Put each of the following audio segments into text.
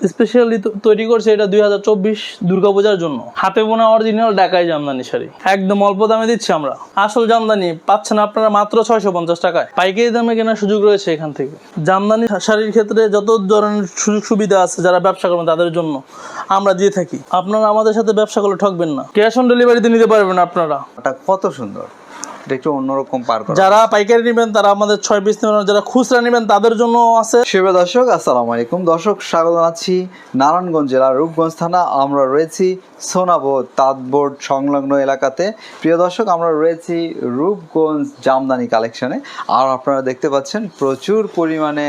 Specially তৈরি করছে এটা দুই হাজার চব্বিশ দুর্গাপূজার জন্য। হাতে বোনা অরিজিনাল ঢাকাই জামদানি শাড়ি। একদম অল্প দামে দিচ্ছি আমরা। আসল জামদানি পাচ্ছেন আপনারা মাত্র ছয়শো পঞ্চাশ টাকায়। পাইকারি দামে কেনার সুযোগ রয়েছে এখান থেকে। জামদানি শাড়ির ক্ষেত্রে যত ধরনের সুযোগ সুবিধা আছে যারা ব্যবসা করবেন তাদের জন্য আমরা দিয়ে থাকি। আপনারা আমাদের সাথে ব্যবসা করলে ঠকবেন না। ক্যাশ অন ডেলিভারিতে নিতে পারবেন আপনারা। কত সুন্দর। এটা একটু অন্যরকম পার করা। যারা পাইকারি নেবেন তারা আমাদের ছয় পিস নেবেন যারা খুচরা নেবেন তাদের জন্য আছে। শুভ দর্শক আসসালামু আলাইকুম। দর্শক স্বাগত জানাচ্ছি নারায়ণগঞ্জ জেলার রূপগঞ্জ থানা। আমরা রয়েছি সোনাবো তাঁতবোর্ড সংলগ্ন এলাকাতে। প্রিয় দর্শক আমরা রয়েছি রূপগঞ্জ জামদানি কালেকশনে। আর আপনারা দেখতে পাচ্ছেন প্রচুর পরিমাণে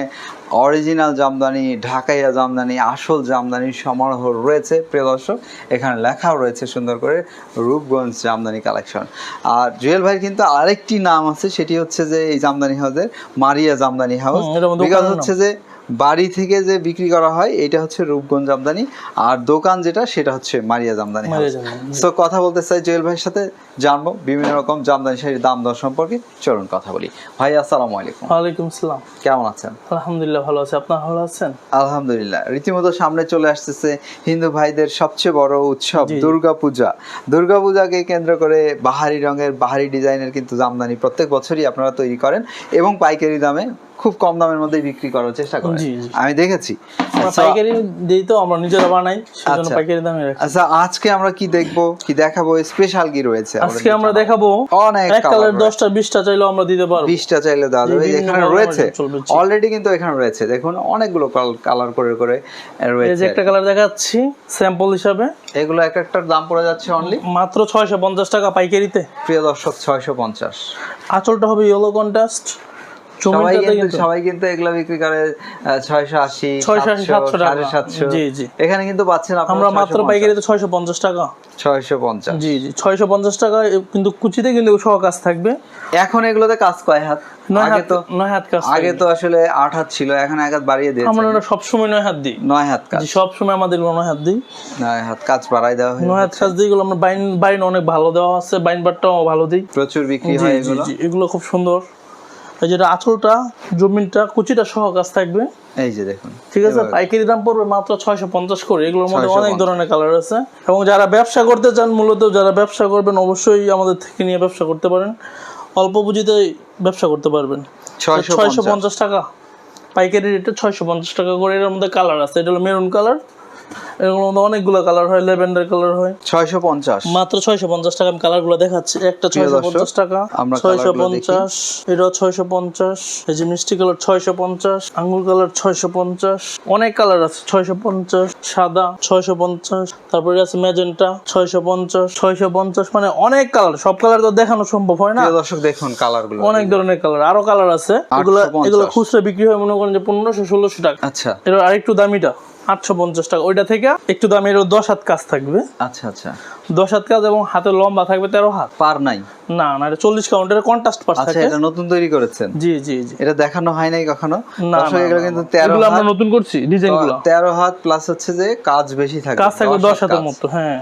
অরিজিনাল জামদানি ঢাকাইয়া জামদানি আসল জামদানি সমারোহ রয়েছে। প্রিয় দর্শক এখানে লেখাও রয়েছে সুন্দর করে রূপগঞ্জ জামদানি কালেকশন। আর জুয়েল ভাইয়ের কিন্তু আরেকটি নাম আছে সেটি হচ্ছে যে এই জামদানি হাউসের মারিয়া জামদানি হাউস। বিকজ হচ্ছে যে বাড়ি থেকে যে বিক্রি করা হয় এটা হচ্ছে রূপগঞ্জ জামদানি আর দোকান যেটা সেটা হচ্ছে মারিয়া জামদানি তো কথা বলতে চাই জুয়েল ভাইয়ের সাথে জানব বিভিন্ন রকম জামদানি শাড়ির দাম দর সম্পর্কে। চলুন কথা বলি। ভাই আসসালামু আলাইকুম। ওয়ালাইকুম সালাম কেমন আছেন? আলহামদুলিল্লাহ ভালো আছে। আপনার ভালো আছেন? আলহামদুলিল্লাহ। রীতিমতো সামনে চলে আসতেছে হিন্দু ভাইদের সবচেয়ে বড় উৎসব। দুর্গাপূজা। দুর্গাপূজাকে কেন্দ্র করে বাহারি রঙের বাহারি ডিজাইনের কিন্তু জামদানি প্রত্যেক বছরই আপনারা তৈরি করেন এবং পাইকারি দামে খুব কম দামের মধ্যে বিক্রি করার চেষ্টা জি। আমি দেখেছি। আচ্ছা, পাইকারি দিই তো আমরা নিজেরা বানাই সেজন্য আচ্ছা। পাইকারি দামে রাখি। আচ্ছা আজকে আমরা কি দেখব কি দেখাবো? স্পেশাল কি রয়েছে আজকে আমরা দেখাবো অনেক কালার কালার দশটা বিশটা চাইলেও আমরা দিতে পারব। বিশটা চাইলে দেওয়া যাবে। এখানে রয়েছে। অলরেডি কিন্তু এখানে রয়েছে। দেখুন অনেকগুলো কালার করে করে এই যে রয়েছে। একটা কালার দেখাচ্ছি স্যাম্পল হিসাবে। এগুলো এক একটার দাম পড়ে যাচ্ছে অনলি মাত্র ছয়শো পঞ্চাশ টাকা পাইকারিতে। প্রিয় দর্শক ছয়শো পঞ্চাশ। আঁচলটা হবে ইয়েলো কন্ট্রাস্ট সবাই কিন্তু কিন্তু সবাই কিন্তু এগুলো বিক্রি করে ছয়শো আশি 680, 700 টাকা। সাড়ে সাতশো। জি, জি। এখানে কিন্তু পাচ্ছেন আমরা মাত্র পাইকারিতে ছয়শো পঞ্চাশ টাকা। ছয়শো পঞ্চাশ। জি জি। ছয়শো পঞ্চাশ টাকা কিন্তু কুচিতে কিন্তু সহ কাজ থাকবে। এখন এগুলোতে কাজ কয় হাত? আগে তো নয় হাত কাজ আগে তো আসলে আট হাত ছিল এখন এক হাত বাড়িয়ে দিয়েছে। আমরা সবসময় নয় হাত দিই। নয় হাত কাজ। সবসময় আমাদের নয় হাত দিই। নয় হাত কাজ বাড়াই দেওয়া হয় নয় হাত কাজ দিই এগুলো আমরা বাইন বাইন অনেক ভালো দেওয়া আছে বাইন বারটাও ভালো দিই। প্রচুর বিক্রি হয় এগুলো। এগুলো খুব সুন্দর। এই যেটা আঁচলটা জমিনটা কুচিটা সহ কাজ থাকবে। এই যে দেখুন ঠিক আছে? পাইকারি দাম পড়বে মাত্র ছয়শো পঞ্চাশ করে। এগুলোর মধ্যে অনেক ধরনের কালার আছে। এবং যারা ব্যবসা করতে চান মূলত যারা ব্যবসা করবেন অবশ্যই আমাদের থেকে নিয়ে ব্যবসা করতে পারেন। অল্প পুঁজিতে ব্যবসা করতে পারবেন। ছয়শো ছয়শো পঞ্চাশ টাকা। পাইকারি রেটে ছয়শো পঞ্চাশ টাকা করে এর মধ্যে কালার আছে। এটা হলো মেরুন কালার মধ্যে অনেকগুলো কালার হয় কালার হয়। ছয়শো পঞ্চাশ। মাত্র ছয়শো পঞ্চাশ টাকা আমি দেখাচ্ছি। একটা ছয়শো দর্শক, পঞ্চাশ টাকা আমরা ছয়শো colour পঞ্চাশ এটাও ছয়শো পঞ্চাশ এই যে মিষ্টি কালার ছয়শো পঞ্চাশ আঙ্গুর কালার ছয়শো পঞ্চাশ অনেক কালার আছে ছয়শো পঞ্চাশ সাদা ছয়শো পঞ্চাশ তারপরে আছে ম্যাজেন্টা ছয়শো পঞ্চাশ ছয়শো পঞ্চাশ মানে অনেক কালার সব কালার তো দেখানো সম্ভব হয় না? দর্শক দেখুন কালারগুলো। অনেক ধরনের কালার আরও কালার আছে। এগুলো 850 এগুলো খুচরা বিক্রি হয় মনে করেন যে পনেরোশো ষোলোশো টাকা। আচ্ছা। এটা আরেকটু দামিটা। আটশো পঞ্চাশ টাকা। ওইটা থেকে একটু দামের দশ হাত কাজ থাকবে। আচ্ছা আচ্ছা। দশ হাত কাজ এবং হাতে লম্বা থাকবে তেরো হাত। পার নাই? না না এটা চল্লিশ কাউন্টের কন্ট্রাস্ট পার আচ্ছা থাকে। এটা নতুন তৈরি করেছেন? জি জি জি। এটা দেখানো হয় নাই কখনো? না, এগুলো কিন্তু তেরো আমরা নতুন করছি ডিজাইনগুলো। তেরো হাত প্লাস হচ্ছে যে কাজ বেশি থাকে কাজ থাকবে দশ হাতের মতো হ্যাঁ।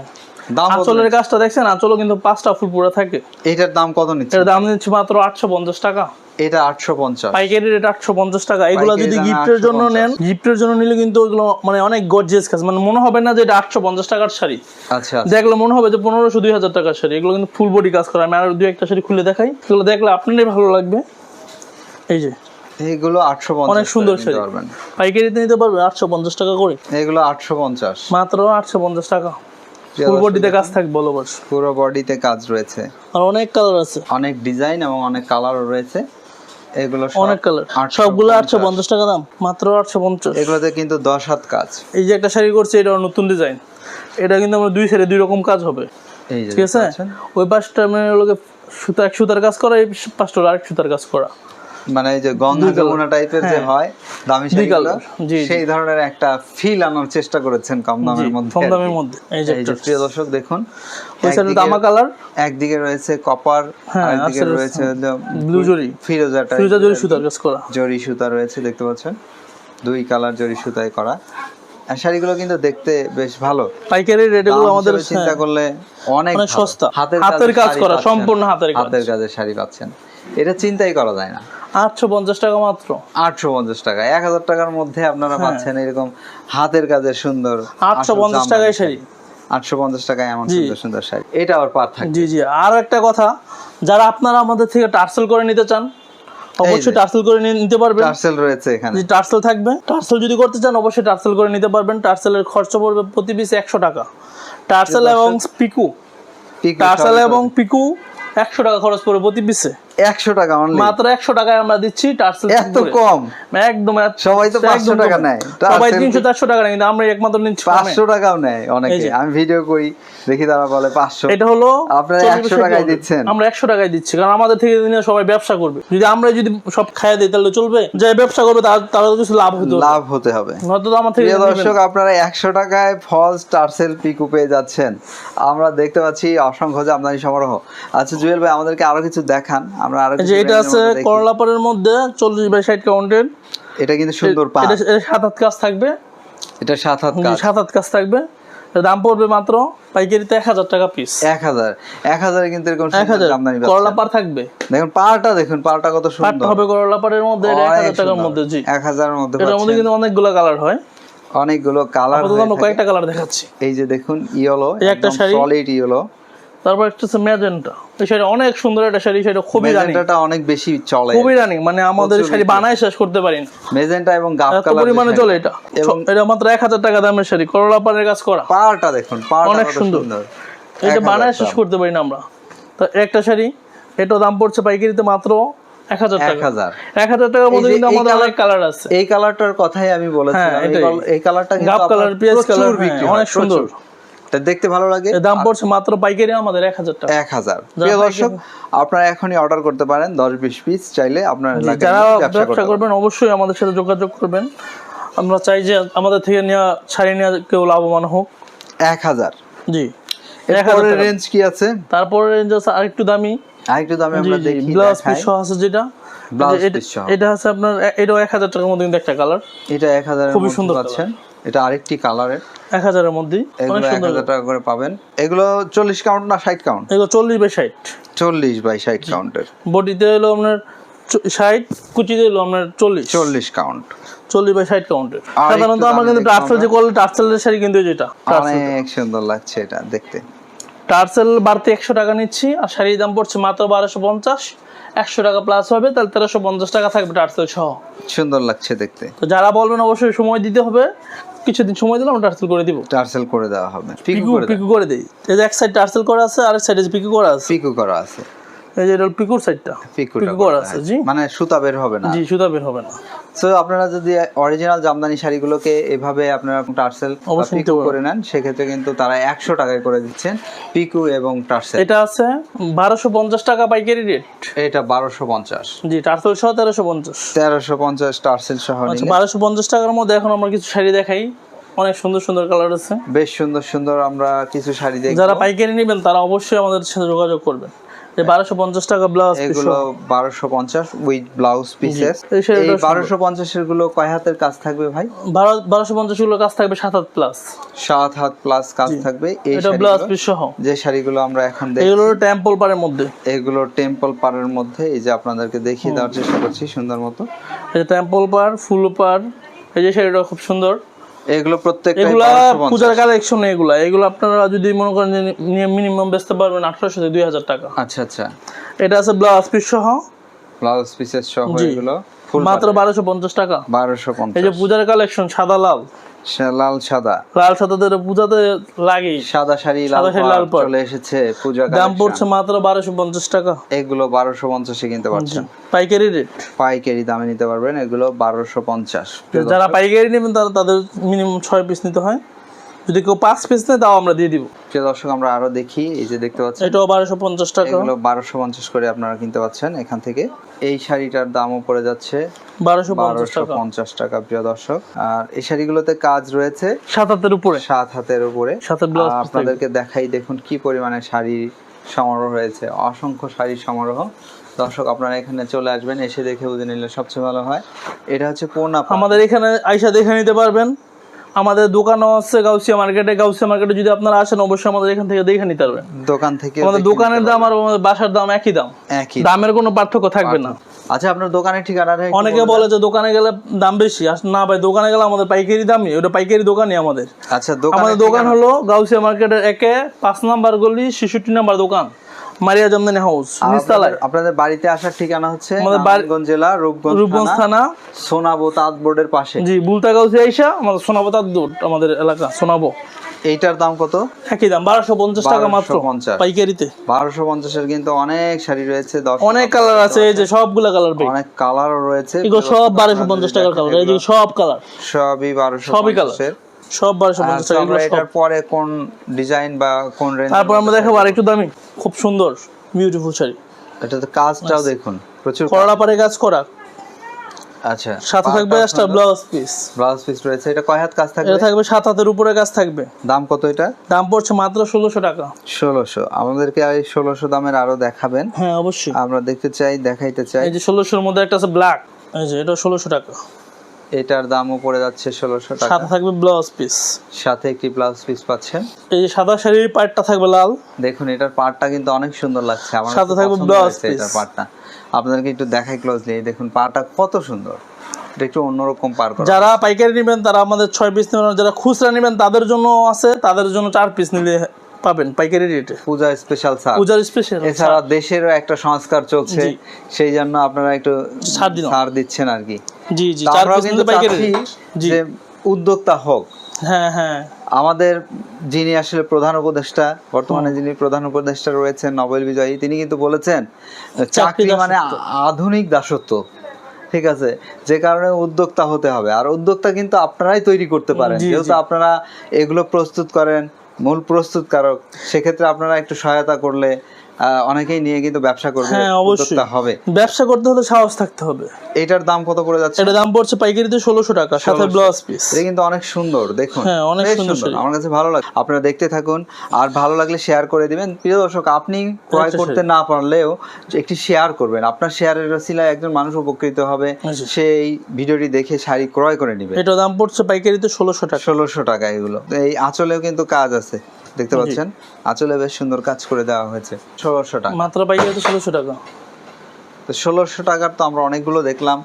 দাম আঁচলের কাজটা দেখছেন? আঁচলও কিন্তু পাঁচটা ফুল পুরো থাকে। এটার দাম কত নিচ্ছে? এর দাম নিচ্ছে মাত্র আটশো পঞ্চাশ টাকা। এটা আটশো পঞ্চাশ। পাইকারি রেট আটশো পঞ্চাশ টাকা। এগুলো যদি গিফটের জন্য নেন গিফটের জন্য নিলে কিন্তু ওগুলো মানে অনেক গর্জিয়াস কাজ মানে মনে হবে না যে এটা আটশো পঞ্চাশ টাকার শাড়ি। আচ্ছা। দেখলে মনে হবে যে পনেরোশো দুই হাজার টাকার শাড়ি। এগুলো কিন্তু ফুল বডি কাজ করা। আমি আর দুই একটা শাড়ি খুলে দেখাই। এগুলো দেখলে আপনারই ভালো লাগবে। এই যে। এইগুলো আটশো অনেক সুন্দর শাড়ি। পারবেন। পাইকারিতে নিতে পারবে আটশো পঞ্চাশ টাকা করে। এগুলো আটশো পঞ্চাশ। মাত্র আটশো পঞ্চাশ টাকা। ফুল বডিতে কাজ থাকবে বলো বস। পুরো বডিতে কাজ রয়েছে। আর অনেক কালার আছে। অনেক ডিজাইন এবং অনেক কালারও রয়েছে। এগুলো অনেক কালার সবগুলো আটশো পঞ্চাশ টাকা দাম মাত্র আটশো পঞ্চাশ। এগুলোতে কিন্তু দশ হাত কাজ। এই যে একটা শাড়ি করছে এটা নতুন ডিজাইন এটা কিন্তু আমরা দুই সাইডে দুই রকম কাজ হবে। ঠিক আছে? ওই পাশটা মানে লোকে সুতা এক সুতার কাজ করা এই পাশটা আরেক সুতার কাজ করা। মানে যে গঙ্গা যমুনা টাইপের যে হয়। দামি হ্যাঁ। শাড়িগুলো জি, জি। সেই ধরনের একটা ফিল আনার চেষ্টা করেছেন কম দামের মধ্যে কম দামের মধ্যে। এই যে প্রিয় দর্শক দেখুন ওই সাইডে একদিকে- তামা কালার একদিকে রয়েছে কপার হ্যাঁ, আরেকদিকে আসলে রয়েছে ব্লু জরি। ফিরোজা type ফিরোজা জরি সুতার কাজ করা। জরি সুতা রয়েছে দেখতে পাচ্ছেন? দুই কালার জরি সুতায় করা। আর শাড়িগুলো কিন্তু দেখতে বেশ ভালো। পাইকারি রেট দাম আমাদের চিন্তা হ্যাঁ, করলে অনেক অনেক সস্তা। হাতের হাতের কাজ করা, সম্পূর্ণ হাতের কাজ। হাতের কাজের শাড়ি পাচ্ছেন। এটা চিন্তাই করা যায় না। আটশো পঞ্চাশ টাকা মাত্র। আটশো পঞ্চাশ টাকা। এক হাজার টাকার মধ্যে আপনারা হ্যাঁ। পাচ্ছেন এরকম হাতের কাজের সুন্দর 850 টাকায় শাড়ি। আটশো পঞ্চাশ টাকায় এমন সুন্দর সুন্দর শাড়ি। এটা আবার পার থাকবে। জি জি। আর একটা কথা যারা আপনারা আমাদের থেকে টার্সেল করে নিতে চান অবশ্যই টার্সেল করে নিতে পারবেন। টার্সেল রয়েছে এখানে। যে টার্সেল থাকবে। টার্সেল যদি করতে চান অবশ্যই টার্সেল করে নিতে পারবেন। টার্সেলের খরচ পড়বে প্রতি পিস একশো টাকা। টার্সেল এবং পিকু। টার্সেল এবং পিকু একশো টাকা খরচ পড়বে প্রতি পিসে। একশো টাকা অনলি মাত্র একশো টাকায় আমরা দিচ্ছি টার্সেল এত কম। একদম সবাই তো 500 টাকা নেয়। সবাই তিনশো চারশো টাকা নেয় কিন্তু আমরা একমাত্র নিচ্ছি পাঁচশো টাকাও নেয় অনেকে। আমি ভিডিও করি দেখি তারা বলে পাঁচশো। এটা হলো আপনারা 40 100 বছর টাকায় দিচ্ছেন? আমরা একশো টাকায় দিচ্ছি কারণ আমাদের থেকে নিয়ে সবাই ব্যবসা করবে। যদি আমরা যদি সব খাইয়ে দিই তাহলে চলবে। যে ব্যবসা করবে তার কিছু লাভ হতো লাভ হতে হবে। আমার থেকে দর্শক আপনারা একশো টাকায় ফলস টার্সেল পিকু পেয়ে যাচ্ছেন। আমরা দেখতে পাচ্ছি অসংখ্য জামদানি সমারোহ। আচ্ছা জুয়েল ভাই আমাদেরকে আরও কিছু দেখান। আমরা আরও যে এটা আছে মধ্যে মধ্যে চল্লিশ বাই ষাট কাউন্টের এটা কিন্তু সুন্দর পা এটা সাত হাত কাজ থাকবে। এটা সাত হাত কাজ। সাত হাত কাজ থাকবে। দাম পড়বে মাত্র পাইকারিতে এক হাজার টাকা পিস এক হাজার। এক হাজারে কিন্তু এরকম এক সুন্দর হাজার। জামদানি করলা পার থাকবে। দেখুন পাটা দেখুন পাটা কত সুন্দর। হবে করলা পাড়ের মধ্যে এক হাজার টাকার মধ্যে জি। এক হাজারের মধ্যে এটার মধ্যে। কিন্তু অনেকগুলো কালার হয়। অনেকগুলো কালার আমরা কয়েকটা কালার দেখাচ্ছি। এই যে দেখুন ইয়েলো একটা সলিড ইয়েলো তারপর একটা হচ্ছে ম্যাজেন্টা। এই শাড়ি অনেক সুন্দর একটা শাড়ি সেটা খুবই রানিং। মেজেন্টাটা অনেক বেশি চলে। খুবই রানিং মানে আমাদের শাড়ি বানায় শেষ করতে পারি না। মেজেন্টা এবং গাব কালার পরিমাণে চলে এটা। এবং- এটা মাত্র এক হাজার টাকা দামের শাড়ি করলা পাড়ের কাজ করা। পাড়টা দেখুন পাড়টা অনেক সুন্দর। এটা বানায় শেষ দাম। করতে পারি না আমরা। তো একটা শাড়ি এটার দাম পড়ছে পাইকারিতে মাত্র এক হাজার টাকা। 1000 এক হাজার টাকার মধ্যে কিন্তু আমাদের অনেক কালার আছে। এই কালারটার কথাই আমি বলেছিলাম। হ্যাঁ, এই কালারটা গাব কালার প্রচুর কালার হ্যাঁ, অনেক সুন্দর। এটা দেখতে ভালো লাগে। দাম পড়ছে মাত্র পাইকারি আমাদের এক হাজার টাকা। এক হাজার। প্রিয় দর্শক আপনারা এখনই অর্ডার করতে পারেন দশ বিশ পিস চাইলে আপনার যারা ব্যবসা করবেন অবশ্যই আমাদের সাথে যোগাযোগ করবেন। আমরা চাই যে আমাদের থেকে নেওয়া শাড়ি নেওয়া কেউ লাভবান হোক। এক হাজার। জি এরপরে রেঞ্জ কি আছে? তারপরে রেঞ্জ আছে আরেকটু দামি। আরেকটু দামে আমরা দেখি ব্লাউজ পিস আছে যেটা। Piece সহ। এটা আছে আপনার এটাও এক হাজার টাকার মধ্যে কিন্তু একটা কালার এটা এক হাজারের খুবই সুন্দর পাচ্ছেন। এটা আরেকটি কালারের। এক হাজারের মধ্যেই। এগুলো এক হাজার টাকা করে পাবেন। এগুলো চল্লিশ কাউন্ট না ষাট কাউন্ট এগুলো চল্লিশ বাই ষাট। চল্লিশ বাই ষাট কাউন্টের বডিতে হলো আপনার ষাট কুচিতে হলো আপনার চল্লিশ। চল্লিশ কাউন্ট চল্লিশ বাই ষাট কাউন্টের সাধারণত আমরা কিন্তু টার্সেল যে। করলে টার্সেলের শাড়ি কিন্তু যেটা অনেক সুন্দর লাগছে এটা দেখতে। টার্সেল বাড়তে একশো টাকা নিচ্ছি আর শাড়ির দাম পড়ছে মাত্র বারোশো পঞ্চাশ। একশো টাকা প্লাস হবে তাহলে তেরোশো পঞ্চাশ টাকা থাকবে টার্সেল সহ। সুন্দর লাগছে দেখতে। তো যারা বলবেন অবশ্যই সময় দিতে হবে কিছুদিন সময় দিলে আমরা টার্সেল করে দিব। টার্সেল করে দেওয়া হবে। পিকু পিকু করে দিই। এই যে এক সাইড টার্সেল করা আছে আর এক সাইডে পিকু করা আছে। পিকু করা আছে। এই যে এটা পিকুর সাইডটা পিকু করা আছে। জি। মানে সুতা বের হবে না। জি সুতা বের হবে না। সো আপনারা যদি অরিজিনাল জামদানি শাড়িগুলোকে এভাবে আপনারা টার্সেল পিকু করে নেন সেক্ষেত্রে কিন্তু তারা একশো টাকায় করে দিচ্ছেন পিকু এবং টার্সেল এটা আছে বারোশো পঞ্চাশ টাকা পাইকারি রেট এটা বারোশো পঞ্চাশ। জি টার্সেল সহ তেরোশো পঞ্চাশ। তেরোশো পঞ্চাশ টার্সেল সহ আচ্ছা বারোশো পঞ্চাশ টাকার মধ্যে এখন আমরা কিছু শাড়ি দেখাই। অনেক সুন্দর সুন্দর কালার আছে। বেশ সুন্দর সুন্দর আমরা কিছু শাড়ি দেখি যারা পাইকারি নেবেন তারা অবশ্যই আমাদের সাথে যোগাযোগ করবেন। টাকা ব্লাউজ এগুলো বারোশো পঞ্চাশ উইথ ব্লাউজ পিসেস এই গুলো কয় হাতের কাজ থাকবে ভাই? বারোশো পঞ্চাশগুলো কাজ থাকবে হাত প্লাস হাত প্লাস কাজ থাকবে এই এটা ব্লাউজ পিস সহ। যে শাড়িগুলো আমরা এখন দেখি এগুলো টেম্পল পাড়ের মধ্যে। এগুলো টেম্পল পাড়ের মধ্যে। এই যে আপনাদেরকে দেখিয়ে দেওয়ার চেষ্টা করছি সুন্দর মতো। এই টেম্পল পাড় ফুল পাড় এই যে শাড়িটা খুব সুন্দর। এগুলো প্রত্যেক এগুলা পূজার কালেকশন এগুলা। এগুলো আপনারা যদি মনে করেন যে মিনিমাম বেচতে পারবেন আঠারোশো থেকে দুই হাজার টাকা। আচ্ছা আচ্ছা। এটা আছে ব্লাউজ পিস সহ। ব্লাউজ পিসের সহ এগুলো। মাত্র বারোশো পঞ্চাশ টাকা। বারোশো এই পঞ্চাশ যে পূজার কালেকশন সাদা লাল। লাল সাদা। লাল সাদাতে পূজাতে লাগেই। সাদা শাড়ি লাল সাদা শাড়ি লাল। চলে এসেছে পূজা দাম পড়ছে মাত্র বারোশো পঞ্চাশ টাকা। এগুলো বারোশো পঞ্চাশে কিনতে পারছেন। পাইকারি রেট। পাইকারি দামে নিতে পারবেন। এগুলো বারোশো পঞ্চাশ। যারা পাইকারি নেবেন তারা তাদের মিনিমাম ছয় পিস নিতে হয়। যদি কেউ পাঁচ পিস নেয় তাও আমরা দিয়ে দিব। প্রিয় দর্শক আমরা আরও দেখি। এই যে দেখতে পাচ্ছেন এটাও বারোশো পঞ্চাশ টাকা। এগুলো বারোশো পঞ্চাশ করে আপনারা কিনতে পাচ্ছেন এখান থেকে। এই শাড়িটার দামও পড়ে যাচ্ছে বারোশো পঞ্চাশ বারোশো টাকা পঞ্চাশ টাকা প্রিয় দর্শক। আর এই শাড়িগুলোতে কাজ রয়েছে সাত হাতের উপরে। সাত হাতের উপরে। আপনাদেরকে দেখাই দেখুন কি পরিমাণে শাড়ি সমারোহ রয়েছে অসংখ্য শাড়ি সমারোহ। দর্শক আপনারা এখানে চলে আসবেন এসে দেখে বুঝে নিলে সবচেয়ে ভালো হয়। এটা হচ্ছে পাড়। আমাদের এখানে আইসা দেখে নিতে পারবেন। আমাদের দোকানও আছে গাউসিয়া মার্কেটে গাউসিয়া মার্কেটে যদি আপনারা আসেন অবশ্যই আমাদের এখান থেকে দেখে নিতে পারবেন। দোকান থেকে আমাদের দোকানের দাম আর আমাদের বাসার দাম একই দাম। একই দামের কোনো পার্থক্য থাকবে না। আচ্ছা আপনার দোকানের একটু অনেকে বলে যে দোকানে গেলে দাম বেশি। আস- না ভাই দোকানে গেলে আমাদের পাইকারি দামই। ওটা পাইকারি দোকানই আমাদের। আচ্ছা আমাদের দোকান ঠিকানা- হলো গাউসিয়া মার্কেটের একে পাঁচ নাম্বার গলি ছেষট্টি নাম্বার দোকান। মারিয়া জামদানি হাউস আপনাদের- বাড়িতে আসার ঠিকানা হচ্ছে আমাদের জেলা রূপগঞ্জ রূপগঞ্জ থানা সোনাবো তাঁত বোর্ডের পাশে। জি আইসা আমাদের সোনাবো তার দূর আমাদের এলাকা সোনাবো। এইটার দাম কত? একই দাম বারোশো পঞ্চাশ টাকা মাত্র 1250 পাইকারিতে। বারোশো পঞ্চাশের কিন্তু অনেক শাড়ি রয়েছে অনেক কালার আছে এই যে সবগুলা কালার অনেক কালারও রয়েছে এগুলো সব বারোশো পঞ্চাশ টাকার কালার এই যে সব কালার। সবই বারোশো সবই কালার। সব বারোশো পঞ্চাশ টাকা এগুলো এটার পরে কোন ডিজাইন বা কোন রেঞ্জ তারপর আমরা দেখাবো আরেকটু দামি খুব সুন্দর বিউটিফুল শাড়ি। এটা তো কাজটাও দেখুন প্রচুর কাজ। পারে কাজ করা। আচ্ছা সাথে থাকবে একটা ব্লাউজ পিস ব্লাউজ পিস রয়েছে এটা কয় হাত কাজ থাকবে? এটা থাকবে সাত হাতের উপরে কাজ থাকবে। দাম কত এটা? দাম পড়ছে মাত্র ষোলোশো টাকা। ষোলোশো। আমাদেরকে এই ষোলোশো দামের আরও দেখাবেন। হ্যাঁ অবশ্যই। আমরা দেখতে চাই দেখাইতে চাই। এই যে ষোলোশোর মধ্যে একটা আছে ব্ল্যাক এই যে এটা ষোলোশো টাকা। এটার দামও পড়ে যাচ্ছে ষোলোশো টাকা। সাথে থাকবে ব্লাউজ পিস সাথে একটি ব্লাউজ পিস পাচ্ছেন। এই যে সাদা শাড়ির পাটটা থাকবে লাল। দেখুন এটার পাটটা কিন্তু অনেক সুন্দর লাগছে। আমার সাথে থাকবে blouse হয়েছে এটার। পাটটা আপনাদেরকে একটু দেখাই ক্লোজলি দেখুন পাটটা কত সুন্দর। এটা একটু অন্যরকম পার করা। যারা পাইকারি নেবেন তারা আমাদের ছয় পিস নেবেন। যারা খুচরা নেবেন তাদের জন্য আছে। তাদের জন্য চার পিস নিলে পাবেন পাইকারি রেটে পূজা স্পেশাল ছাড়। পূজার স্পেশাল এছাড়া দেশেরও একটা সংস্কার চলছে সেই জন্য আপনারা একটু ছাড় দিচ্ছেন আর কি। জি জি আমরাও কিন্তু পাইকারি যে উদ্যোক্তা হোক। হ্যাঁ হ্যাঁ। আমাদের যিনি আসলে প্রধান উপদেষ্টা বর্তমানে যিনি প্রধান উপদেষ্টা রয়েছেন নোবেল বিজয়ী তিনি কিন্তু বলেছেন চাকরি মানে আধুনিক দাসত্ব। ঠিক আছে? যে কারণে উদ্যোক্তা হতে হবে। আর উদ্যোক্তা কিন্তু আপনারাই তৈরি করতে পারেন। যেহেতু আপনারা এগুলো প্রস্তুত করেন মূল প্রস্তুতকারক সেক্ষেত্রে আপনারা একটু সহায়তা করলে অনেকেই নিয়ে কিন্তু ব্যবসা করবে হ্যাঁ, অবশ্যই। হবে। ব্যবসা করতে হলে সাহস থাকতে হবে। এটার দাম কত করে যাচ্ছে? দাম পড়ছে পাইকারিতে ষোলোশো টাকা সাথে ব্লাউজ পিস এটা কিন্তু অনেক সুন্দর দেখুন। হ্যাঁ, অনেক সুন্দর আমার কাছে ভালো লাগে। আপনারা দেখতে থাকুন আর ভালো লাগলে শেয়ার করে দিবেন। প্রিয় দর্শক আপনি ক্রয় আচ্ছা, করতে না পারলেও একটি শেয়ার করবেন। আপনার শেয়ারের রসিলায় একজন মানুষ উপকৃত হবে। আচ্ছা। সেই ভিডিওটি দেখে শাড়ি ক্রয় করে নেবে। এটা দাম পড়ছে পাইকারিতে ষোলোশো টাকা। ষোলোশো টাকা এগুলো। এই আঁচলেও কিন্তু কাজ আছে। দেখতে পাচ্ছেন? আঁচলে বেশ সুন্দর কাজ করে দেওয়া হয়েছে। ষোলোশো টাকা। মাত্র পাই পাইকারিতে ষোলোশো টাকা। তো ষোলোশো টাকার তো আমরা অনেকগুলো দেখলাম।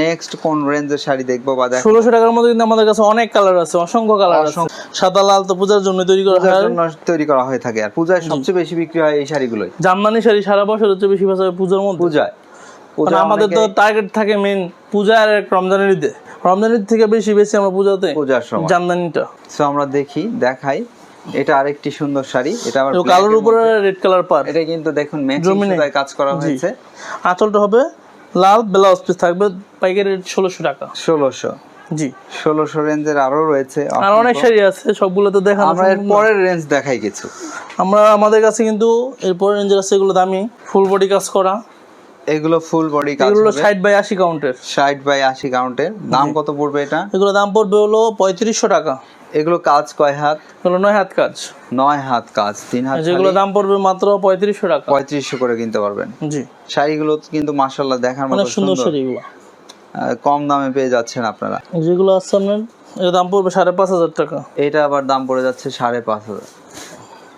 নেক্সট কোন রেঞ্জের শাড়ি দেখব বা দেখ। ষোলোশো টাকার মধ্যে কিন্তু আমাদের কাছে অনেক কালার আছে অসংখ্য কালার আছে। সাদা লাল তো পূজার জন্য তৈরি করা হয়। তৈরি করা হয়ে থাকে। আর পূজায় সবচেয়ে বেশি বিক্রি হয় এই শাড়িগুলোই। জামদানি শাড়ি সারা বছর হচ্ছে বেশি বাজার পূজার মধ্যে। পূজায়। আমাদের তো টার্গেট থাকে মেন পূজা আর রমজানের ঈদে। রমজানের থেকে বেশি বেশি আমরা পূজাতে পূজার সময়। জামদানিটা। সো আমরা দেখি দেখাই। এটা আরেকটি সুন্দর শাড়ি। এটা আবার কালোর উপরে রেড কালার পার। এটা কিন্তু দেখুন ম্যাচিং কাজ করা হয়েছে। আঁচলটা হবে লাল ব্লাউজ পিস থাকবে পাইকারি রেট ষোলোশো টাকা। ষোলোশো। জি। ষোলোশো রেঞ্জের আরও রয়েছে। আর অনেক শাড়ি আছে সবগুলো তো দেখানো আমরা এর পরের রেঞ্জ দেখাই কিছু। আমরা আমাদের কাছে কিন্তু এরপর রেঞ্জের আছে এগুলো দামি ফুল বডি কাজ করা। এগুলো ফুল বডি কাজ এগুলো হবে। ষাট বাই আশি কাউন্টের ষাট বাই আশি কাউন্টের দাম কত পড়বে এটা? এগুলো দাম পড়বে হলো পঁয়ত্রিশশো টাকা। এগুলো কাজ কয় হাত? এগুলো নয় হাত কাজ। নয় হাত কাজ তিন হাত যেগুলো দাম পড়বে মাত্র পঁয়ত্রিশশো টাকা। পঁয়ত্রিশশো করে কিনতে পারবেন। জি। শাড়িগুলো কিন্তু মাসাল্লাহ দেখার মতো সুন্দর সুন্দর। শাড়ি এগুলো। আহ, কম দামে পেয়ে যাচ্ছেন আপনারা। যেগুলো আছে আপনার এর দাম পড়বে সাড়ে পাঁচ হাজার টাকা। এটা আবার দাম পড়ে যাচ্ছে সাড়ে পাঁচ হাজার।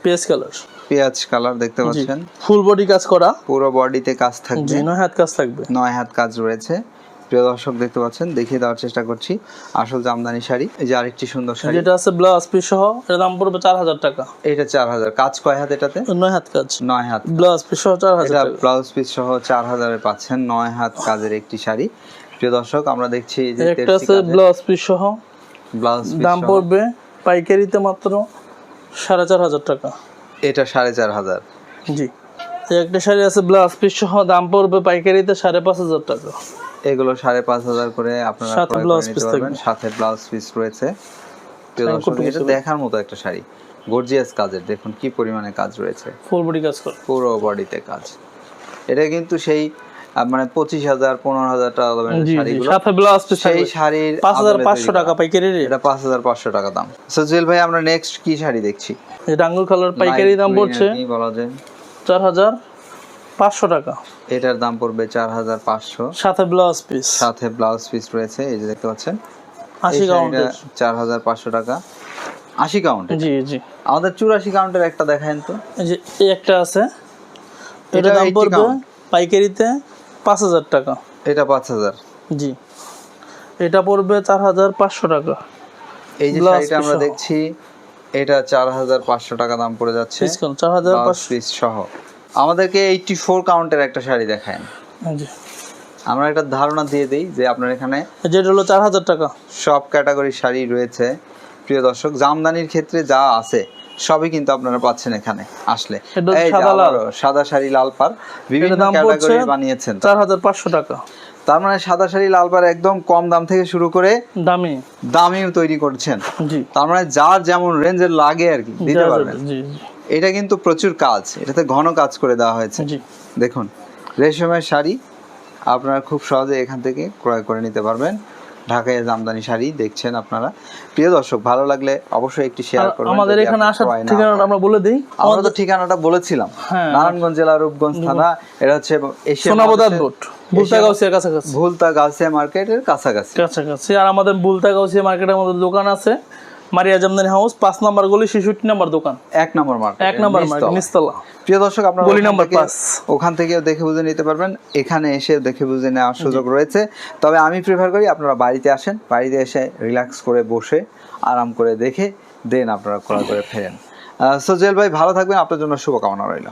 Pace colour. পেঁয়াজ কালার দেখতে পাচ্ছেন। ফুল বডি কাজ করা। পুরো বডিতে কাজ থাকবে। নয় হাত কাজ থাকবে। নয় হাত কাজ রয়েছে। প্রিয় দর্শক দেখতে পাচ্ছেন দেখিয়ে দেওয়ার চেষ্টা করছি আসল জামদানি শাড়ি। এই যে আরেকটি সুন্দর শাড়ি। যেটা আছে ব্লাউজ পিস সহ এর দাম পড়বে চার হাজার টাকা। এটা চার হাজার। কাজ কয় হাত এটাতে? নয় হাত কাজ। নয় হাত ব্লাউজ পিস সহ চার হাজার এটা ব্লাউজ পিস সহ চার হাজারে পাচ্ছেন নয় হাত কাজের একটি শাড়ি। প্রিয় দর্শক আমরা দেখছি এই যে একটা আছে ব্লাউজ পিস সহ। ব্লাউজ দাম পড়বে পাইকারিতে মাত্র সাড়ে চার হাজার টাকা। এটা সাড়ে চার হাজার। জি। এই একটা শাড়ি আছে ব্লাউজ পিস সহ দাম পড়বে পাইকারিতে সাড়ে পাঁচ হাজার টাকা। এগুলো সাড়ে পাঁচ হাজার করে আপনারা সাথে ব্লাউজ পিস রয়েছে। এটা দেখার মতো একটা শাড়ি। গর্জিয়াস কাজের দেখুন কি পরিমাণে কাজ রয়েছে। ফুল বডি কাজ পুরো বডিতে কাজ। এটা কিন্তু সেই মানে পঁচিশ হাজার পনেরো হাজার টাকা দামের শাড়িগুলো। সেই শাড়ির পাঁচ হাজার পাঁচশো টাকা পাইকারি এটা পাঁচ হাজার পাঁচশো টাকা দাম। সজুয়েল ভাই আমরা নেক্সট কি শাড়ি দেখছি? এটা আঙ্গুর কালার পাইকারি দাম পড়ছে বলা যায়। চার হাজার। পাঁচশো টাকা। এটার দাম পড়বে চার হাজার পাঁচশো। সাথে ব্লাউজ পিস সাথে ব্লাউজ পিস রয়েছে এই যে দেখতে পাচ্ছেন। আশি কাউন্টের চার হাজার পাঁচশো টাকা। আশি কাউন্ট জি জি। আমাদের চুরাশি কাউন্টের একটা দেখায়েন তো। এই এই একটা আছে। এটা দাম পড়বে পাইকারিতে পাঁচ হাজার টাকা। এটা পাঁচ হাজার। জি। এটা পড়বে চার হাজার পাঁচশো টাকা। এই যে শাড়িটা আমরা দেখছি এটা চার হাজার পাঁচশো টাকা দাম পড়ে যাচ্ছে। চার হাজার পাঁচশো। পিস সহ। আমাদেরকে এইটটি ফোর কাউন্টের একটা শাড়ি দেখায়। আমরা একটা ধারণা দিয়ে দিই যে আপনার এখানে যেটা হলো চার হাজার টাকা। সব ক্যাটাগরির শাড়ি রয়েছে। প্রিয় দর্শক জামদানির ক্ষেত্রে যা আছে সবই কিন্তু আপনারা পাচ্ছেন এখানে আসলে। সাদা শাড়ি লাল পার বিভিন্ন ক্যাটাগরি বানিয়েছেন। চার হাজার পাঁচশো টাকা। তার মানে সাদা শাড়ি লাল পার একদম কম দাম থেকে শুরু করে দামি। দামি তৈরি করছেন। জি। তার মানে যার যেমন রেঞ্জের লাগে আর কি দিতে পারবেন। জি। এটা কিন্তু প্রচুর কাজ। এটাতে ঘন কাজ করে দেওয়া হয়েছে। দেখুন রেশমের শাড়ি আপনারা খুব সহজে এখান থেকে ক্রয় করে নিতে পারবেন। ঢাকায় জামদানি শাড়ি দেখছেন আপনারা। প্রিয় দর্শক ভালো লাগলে অবশ্যই একটি শেয়ার করবেন আমাদের এখানে আসার ঠিকানাটা আমরা বলে দিই। আমরা তো ঠিকানাটা বলেছিলাম। হ্যাঁ। নারায়ণগঞ্জ জেলা রূপগঞ্জ থানা এটা হচ্ছে বোট বুলতা কাছাকাছি। ভুলতা গাছিয়া মার্কেটের কাছাকাছি। কাছাকাছি। আর আমাদের বুলতা গাউসিয়া মার্কেটের মধ্যে দোকান আছে। মারিয়া জামদানি হাউস পাঁচ নাম্বার গলি ছেষট্টি নাম্বার দোকান। এক নম্বর মার্কেট এক নাম্বার মার্কেট নিস্তলা। প্রিয় দর্শক আপনারা গলি নাম্বার পাঁচ। ওখান থেকেও দেখে বুঝে নিতে পারবেন। এখানে এসে দেখে বুঝে নেওয়ার সুযোগ রয়েছে। তবে আমি প্রেফার করি আপনারা বাড়িতে আসেন। বাড়িতে এসে রিল্যাক্স করে বসে আরাম করে দেখে দেন আপনারা ক্রয় করে ফেরেন সোজেল ভাই ভালো থাকবেন। আপনার জন্য শুভকামনা রইল।